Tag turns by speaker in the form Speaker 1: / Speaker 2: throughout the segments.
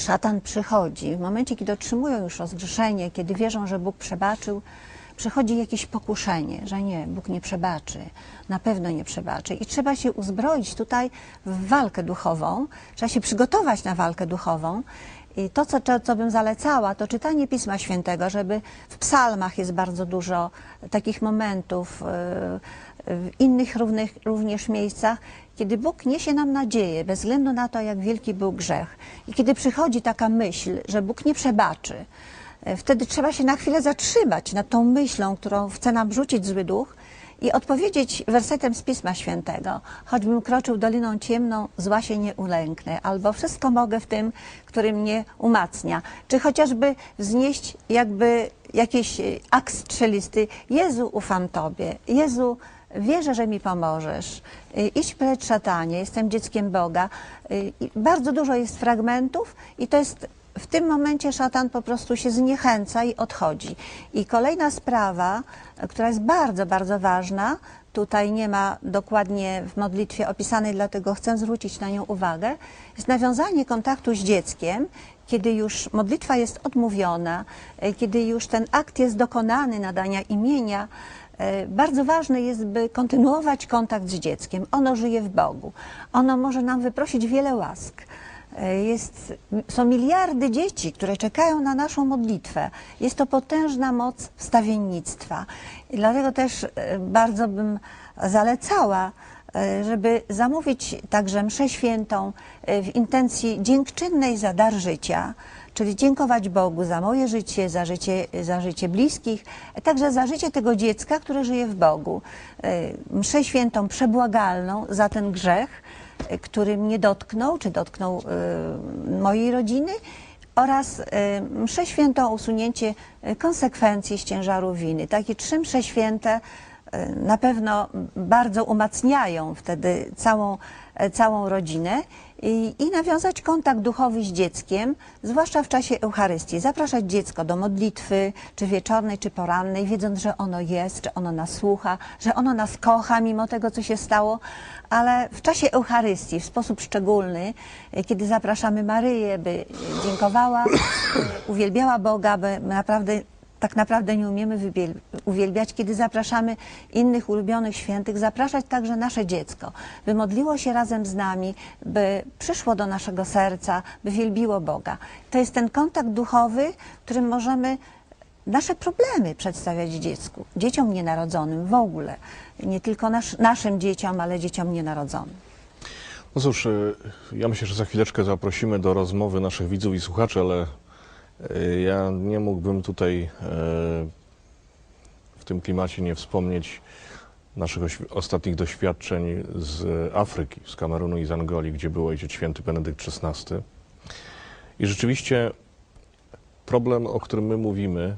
Speaker 1: szatan przychodzi, w momencie, kiedy otrzymują już rozgrzeszenie, kiedy wierzą, że Bóg przebaczył, przychodzi jakieś pokuszenie, że nie, Bóg nie przebaczy, na pewno nie przebaczy. I trzeba się uzbroić tutaj w walkę duchową, trzeba się przygotować na walkę duchową. I to, co, co, bym zalecała, to czytanie Pisma Świętego, żeby w psalmach jest bardzo dużo takich momentów, yy, w innych równych, również miejscach, kiedy Bóg niesie nam nadzieję, bez względu na to, jak wielki był grzech. I kiedy przychodzi taka myśl, że Bóg nie przebaczy, e, wtedy trzeba się na chwilę zatrzymać nad tą myślą, którą chce nam rzucić zły duch i odpowiedzieć wersetem z Pisma Świętego. Choćbym kroczył doliną ciemną, zła się nie ulęknę, albo wszystko mogę w tym, który mnie umacnia. Czy chociażby wznieść jakby jakiś e, akt strzelisty. Jezu, ufam Tobie. Jezu, wierzę, że mi pomożesz. Y, Idź precz szatanie, jestem dzieckiem Boga. Y, i Bardzo dużo jest fragmentów i to jest w tym momencie szatan po prostu się zniechęca i odchodzi. I kolejna sprawa, która jest bardzo, bardzo ważna, tutaj nie ma dokładnie w modlitwie opisanej, dlatego chcę zwrócić na nią uwagę, jest nawiązanie kontaktu z dzieckiem, kiedy już modlitwa jest odmówiona, y, kiedy już ten akt jest dokonany nadania imienia, E, Bardzo ważne jest, by kontynuować kontakt z dzieckiem. Ono żyje w Bogu. Ono może nam wyprosić wiele łask. E, Jest, są miliardy dzieci, które czekają na naszą modlitwę. Jest to potężna moc wstawiennictwa. I dlatego też e, bardzo bym zalecała, e, żeby zamówić także mszę świętą w intencji dziękczynnej za dar życia, czyli dziękować Bogu za moje życie, za życie, za życie bliskich, także za życie tego dziecka, które żyje w Bogu. Mszę świętą przebłagalną za ten grzech, który mnie dotknął, czy dotknął e, mojej rodziny, oraz e, mszę świętą o usunięcie e, konsekwencji z ciężaru winy. Takie trzy msze święte na pewno bardzo umacniają wtedy całą, całą rodzinę i, i nawiązać kontakt duchowy z dzieckiem, zwłaszcza w czasie Eucharystii. Zapraszać dziecko do modlitwy, czy wieczornej, czy porannej, wiedząc, że ono jest, że ono nas słucha, że ono nas kocha mimo tego, co się stało, ale w czasie Eucharystii w sposób szczególny, e, kiedy zapraszamy Maryję, by dziękowała, uwielbiała Boga, by naprawdę tak naprawdę nie umiemy uwielbiać, kiedy zapraszamy innych ulubionych świętych, zapraszać także nasze dziecko, by modliło się razem z nami, by przyszło do naszego serca, by wielbiło Boga. To jest ten kontakt duchowy, którym możemy nasze problemy przedstawiać dziecku, dzieciom nienarodzonym w ogóle. Nie tylko nasz, naszym dzieciom, ale dzieciom nienarodzonym.
Speaker 2: No cóż, y, ja myślę, że za chwileczkę zaprosimy do rozmowy naszych widzów i słuchaczy, ale ja nie mógłbym tutaj y, w tym klimacie nie wspomnieć naszych ostatnich doświadczeń z Afryki, z Kamerunu i z Angolii, gdzie był ojciec święty Benedykt XVI. I rzeczywiście problem, o którym my mówimy,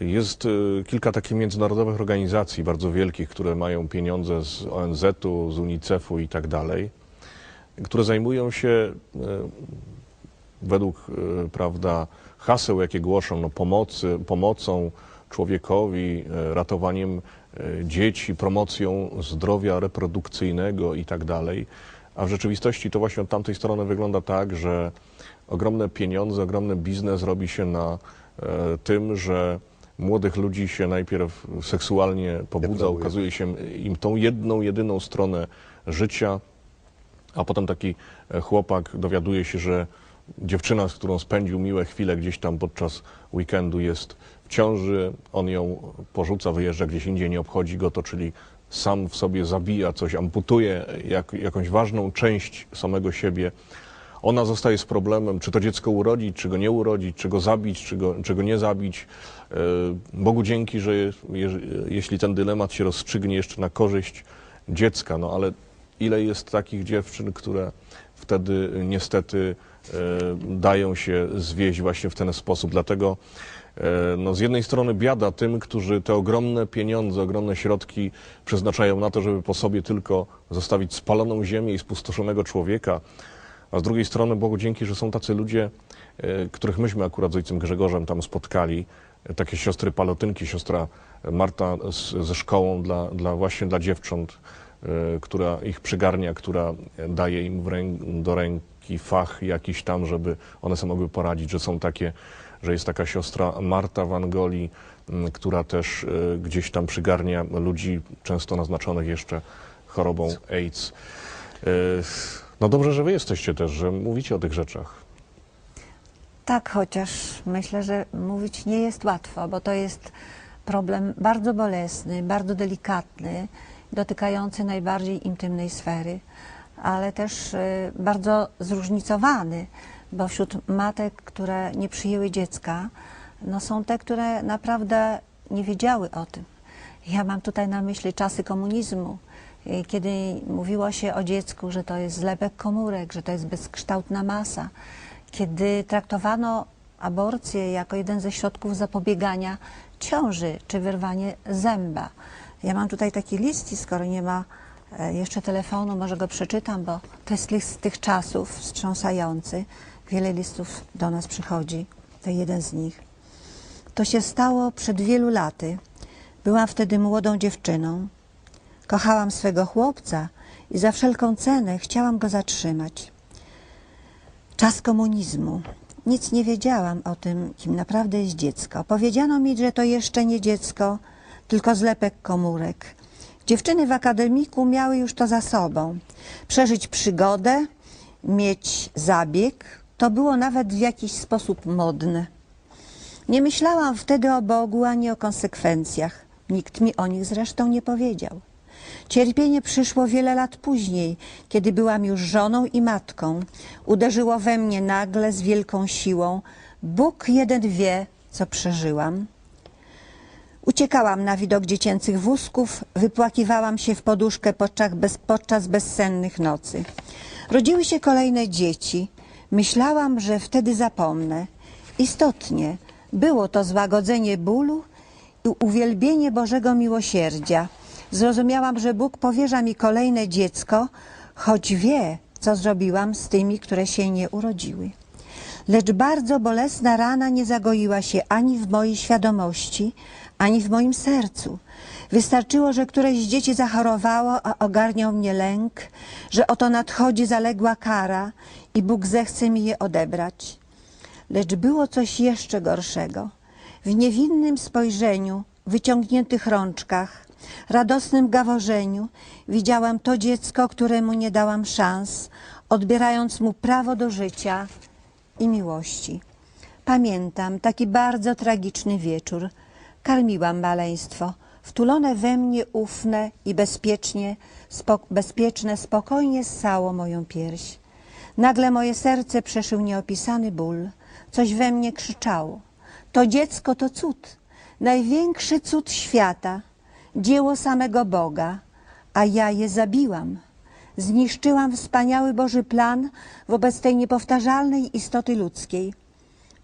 Speaker 2: jest y, kilka takich międzynarodowych organizacji bardzo wielkich, które mają pieniądze z ONZ-u, z UNICEF-u i tak dalej, które zajmują się y, według y, prawda, haseł, jakie głoszą, no, pomocy, pomocą człowiekowi, y, ratowaniem y, dzieci, promocją zdrowia reprodukcyjnego i tak dalej. A w rzeczywistości to właśnie od tamtej strony wygląda tak, że ogromne pieniądze, ogromny biznes robi się na e, tym, że młodych ludzi się najpierw seksualnie pobudza,
Speaker 3: Deprawuje.
Speaker 2: ukazuje się im tą jedną, jedyną stronę życia, a potem taki e, chłopak dowiaduje się, że dziewczyna, z którą spędził miłe chwile gdzieś tam podczas weekendu jest w ciąży, on ją porzuca, wyjeżdża gdzieś indziej, nie obchodzi go to, czyli sam w sobie zabija coś, amputuje jak, jakąś ważną część samego siebie. Ona zostaje z problemem, czy to dziecko urodzić, czy go nie urodzić, czy go zabić, czy go, czy go nie zabić. E, Bogu dzięki, że je, je, jeśli ten dylemat się rozstrzygnie jeszcze na korzyść dziecka, no ale ile jest takich dziewczyn, które wtedy niestety dają się zwieść właśnie w ten sposób. Dlatego e, no, z jednej strony biada tym, którzy te ogromne pieniądze, ogromne środki przeznaczają na to, żeby po sobie tylko zostawić spaloną ziemię i spustoszonego człowieka, a z drugiej strony Bogu dzięki, że są tacy ludzie, e, których myśmy akurat z ojcem Grzegorzem tam spotkali, takie siostry palotynki, siostra Marta z, ze szkołą dla, dla właśnie dla dziewcząt, która ich przygarnia, która daje im do ręki fach jakiś tam, żeby one sobie mogły poradzić, że są takie, że jest taka siostra Marta w Angolii, m, która też e, gdzieś tam przygarnia ludzi często naznaczonych jeszcze chorobą AIDS. E, No dobrze, że wy jesteście też, że mówicie o tych rzeczach.
Speaker 1: Tak, chociaż myślę, że mówić nie jest łatwo, bo to jest problem bardzo bolesny, bardzo delikatny, dotykający najbardziej intymnej sfery, ale też y, bardzo zróżnicowany, bo wśród matek, które nie przyjęły dziecka, no są te, które naprawdę nie wiedziały o tym. Ja mam tutaj na myśli czasy komunizmu, y, kiedy mówiło się o dziecku, że to jest zlepek komórek, że to jest bezkształtna masa, kiedy traktowano aborcję jako jeden ze środków zapobiegania ciąży czy wyrwanie zęba. Ja mam tutaj taki list skoro nie ma jeszcze telefonu, może go przeczytam, bo to jest list z tych czasów wstrząsający. Wiele listów do nas przychodzi, to jeden z nich. To się stało przed wielu laty. Byłam wtedy młodą dziewczyną. Kochałam swego chłopca i za wszelką cenę chciałam go zatrzymać. Czas komunizmu. Nic nie wiedziałam o tym, kim naprawdę jest dziecko. Powiedziano mi, że to jeszcze nie dziecko, tylko zlepek komórek. Dziewczyny w akademiku miały już to za sobą. Przeżyć przygodę, mieć zabieg, to było nawet w jakiś sposób modne. Nie myślałam wtedy o Bogu ani o konsekwencjach. Nikt mi o nich zresztą nie powiedział. Cierpienie przyszło wiele lat później, kiedy byłam już żoną i matką. Uderzyło we mnie nagle z wielką siłą. Bóg jeden wie, co przeżyłam. Uciekałam na widok dziecięcych wózków, wypłakiwałam się w poduszkę podczas, bez, podczas bezsennych nocy. Rodziły się kolejne dzieci. Myślałam, że wtedy zapomnę. Istotnie, było to złagodzenie bólu i uwielbienie Bożego miłosierdzia. Zrozumiałam, że Bóg powierza mi kolejne dziecko, choć wie, co zrobiłam z tymi, które się nie urodziły. Lecz bardzo bolesna rana nie zagoiła się ani w mojej świadomości, ani w moim sercu. Wystarczyło, że któreś z dzieci zachorowało, a ogarniał mnie lęk, że oto nadchodzi zaległa kara i Bóg zechce mi je odebrać. Lecz było coś jeszcze gorszego. W niewinnym spojrzeniu, wyciągniętych rączkach, radosnym gaworzeniu widziałam to dziecko, któremu nie dałam szans, odbierając mu prawo do życia i miłości. Pamiętam taki bardzo tragiczny wieczór. Karmiłam maleństwo, wtulone we mnie ufne i bezpiecznie, spok- bezpieczne spokojnie ssało moją pierś. Nagle moje serce przeszył nieopisany ból. Coś we mnie krzyczało. To dziecko to cud, największy cud świata, dzieło samego Boga, a ja je zabiłam. Zniszczyłam wspaniały Boży plan wobec tej niepowtarzalnej istoty ludzkiej.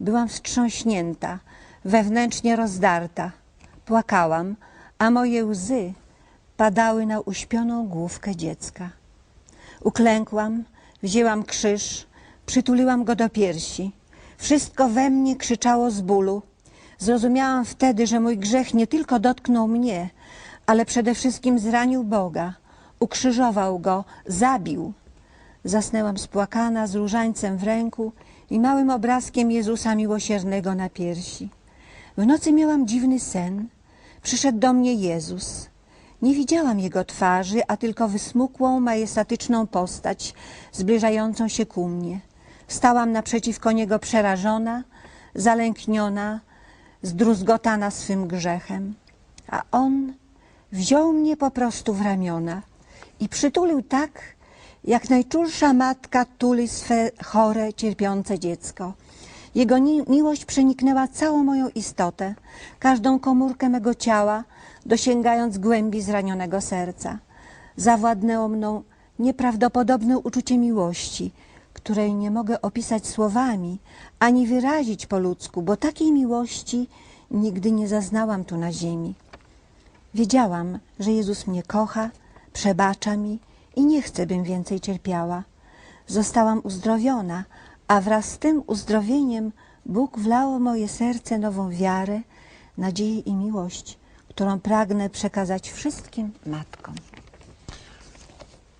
Speaker 1: Byłam wstrząśnięta, wewnętrznie rozdarta. Płakałam, a moje łzy padały na uśpioną główkę dziecka. Uklękłam, wzięłam krzyż, przytuliłam go do piersi. Wszystko we mnie krzyczało z bólu. Zrozumiałam wtedy, że mój grzech nie tylko dotknął mnie, ale przede wszystkim zranił Boga, ukrzyżował go, zabił. Zasnęłam spłakana z różańcem w ręku i małym obrazkiem Jezusa miłosiernego na piersi. W nocy miałam dziwny sen. Przyszedł do mnie Jezus. Nie widziałam jego twarzy, a tylko wysmukłą, majestatyczną postać, zbliżającą się ku mnie. Stałam naprzeciwko niego przerażona, zalękniona, zdruzgotana swym grzechem. A on wziął mnie po prostu w ramiona i przytulił tak, jak najczulsza matka tuli swe chore, cierpiące dziecko. Jego miłość przeniknęła całą moją istotę, każdą komórkę mego ciała, dosięgając głębi zranionego serca. Zawładnęło mną nieprawdopodobne uczucie miłości, której nie mogę opisać słowami, ani wyrazić po ludzku, bo takiej miłości nigdy nie zaznałam tu na ziemi. Wiedziałam, że Jezus mnie kocha, przebacza mi i nie chce, bym więcej cierpiała. Zostałam uzdrowiona, a wraz z tym uzdrowieniem Bóg wlał w moje serce nową wiarę, nadzieję i miłość, którą pragnę przekazać wszystkim matkom.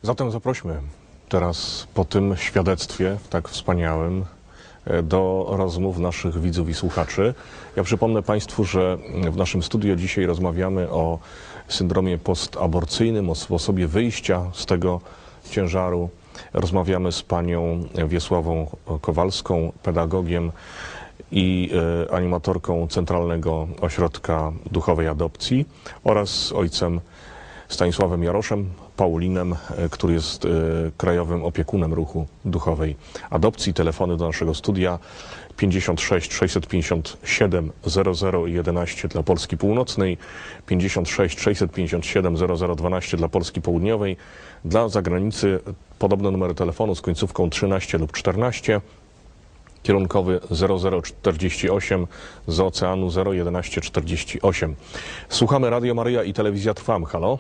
Speaker 2: Zatem zaprośmy teraz po tym świadectwie tak wspaniałym e, do rozmów naszych widzów i słuchaczy. Ja przypomnę Państwu, że w naszym studiu dzisiaj rozmawiamy o syndromie postaborcyjnym, o sposobie wyjścia z tego ciężaru. Rozmawiamy z panią Wiesławą Kowalską, pedagogiem i e, animatorką Centralnego Ośrodka Duchowej Adopcji oraz ojcem Stanisławem Jaroszem, Paulinem, e, który jest e, krajowym opiekunem ruchu duchowej adopcji. Telefony do naszego studia 56 657 0011 dla Polski Północnej, 56 657 0012 dla Polski Południowej. Dla zagranicy podobne numery telefonu z końcówką 13 lub 14 kierunkowy 0048 z oceanu 01148. Słuchamy Radio Maryja i Telewizja Trwam. Halo?